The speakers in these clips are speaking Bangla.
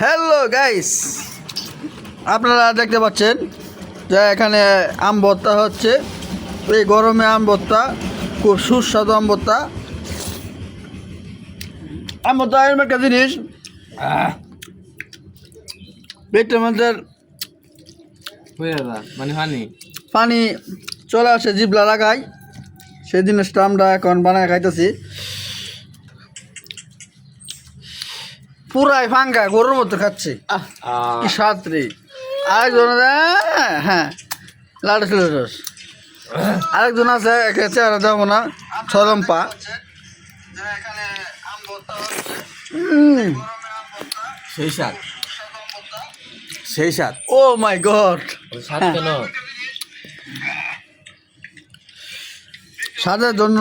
হ্যালো গাইস আপনারা দেখতে পাচ্ছেন যে এখানে আম ভর্তা হচ্ছে। এই গরমে আম ভর্তা খুব সুস্বাদু আম ভর্তা। আম ভর্তা এরকম একটা জিনিস পেটের মধ্যে মানে হানি পানি চলে আসে জিবলা লাগাই সেই জিনিসটা আমরা এখন বানায় খাইতেছি। পুরাই ফাঙ্গা গরুর মতো খাচ্ছি। কি স্বাদ রে। আরেকজন আছে, হ্যাঁ, হ্যাঁ লাডু ছিল রস। আরেকজন আছে একে চেহারা দেবো না ছরম পা সেই স্বাদ। সেই স্বাদ। Oh my God. স্বাদ স্বাদের জন্য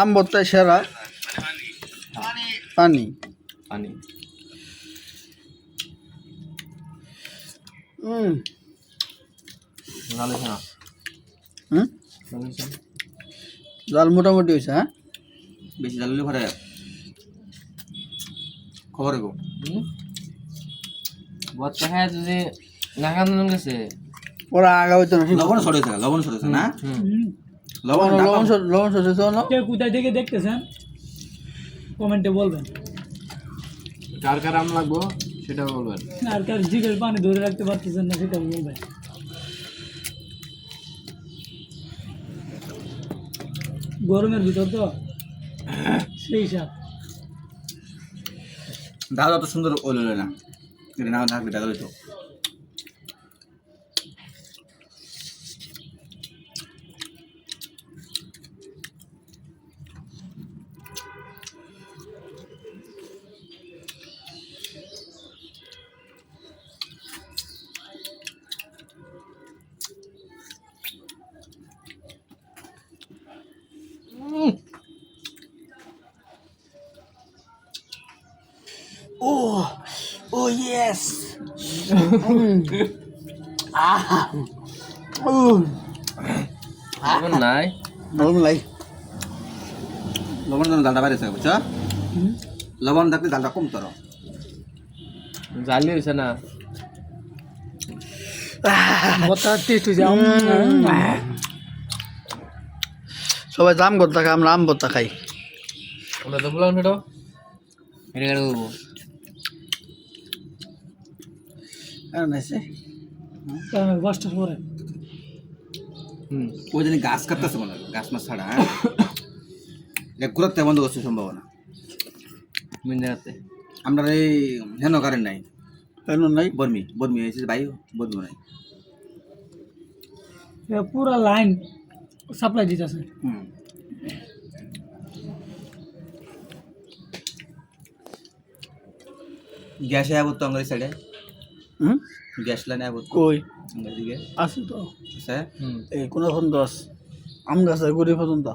আম ভর্তাই সেরা। পানি। পানি। হুম। ভালো শোনা হুম? জাল মোটামুটি হয়েছে হ্যাঁ? বেশি জানলে ঘরে খবর গো বচ্চা খায় যদি নাকান গেছে ওরা আগা হইতো না লবণ সরেছে লবণ সরেছে না? লবণ লবণ না কে কোথায় থেকে দেখতেছেন? কমেন্টে বলবেন। কার কার আম লাগবো? সেটা বলবেন। আর কার জিগের পানি ধরে রাখতে পারতেছেন না সেটা বলবেন। গরমের ভিতর তো সেই সাপ দাদা তো সুন্দর ওল না। এটা না থাকবে দাদা তো ও ও ইয়েস এখন নাই লবণ লাই লবণ দালটা বাইরে থাকে বুঝছ লবণ থাকলে দালটা কম তর জালি হয়েছে না সবাই জাম ভর্তা খাই আমরা আম ভর্তা খাই আমরা তো বললাম সেটা এটা করব আর পরে। হুম। ওই জন্য গাছ কাটতেছে মনে হয় গাছ মাছ ছাড়া হ্যাঁ? এটা ঘুরাতে বন্ধ করছে সম্ভাবনা। মিন্দারাতে আমরা এই হেন কারেন্ট নাই। কেন নাই বর্মি বর্মি হয়েছে ভাই বর্মি নাই। পুরো লাইন সাপ্লাই দিতেছে। হুম। গ্যাসে আবো তো আমার সাইডে হুম? গ্যাস লাইন আবো কই? আমার দিকে আছে তো। আছে এই কোন পর্যন্ত আছে? আম গাছ আছে গুড়ি পর্যন্ত?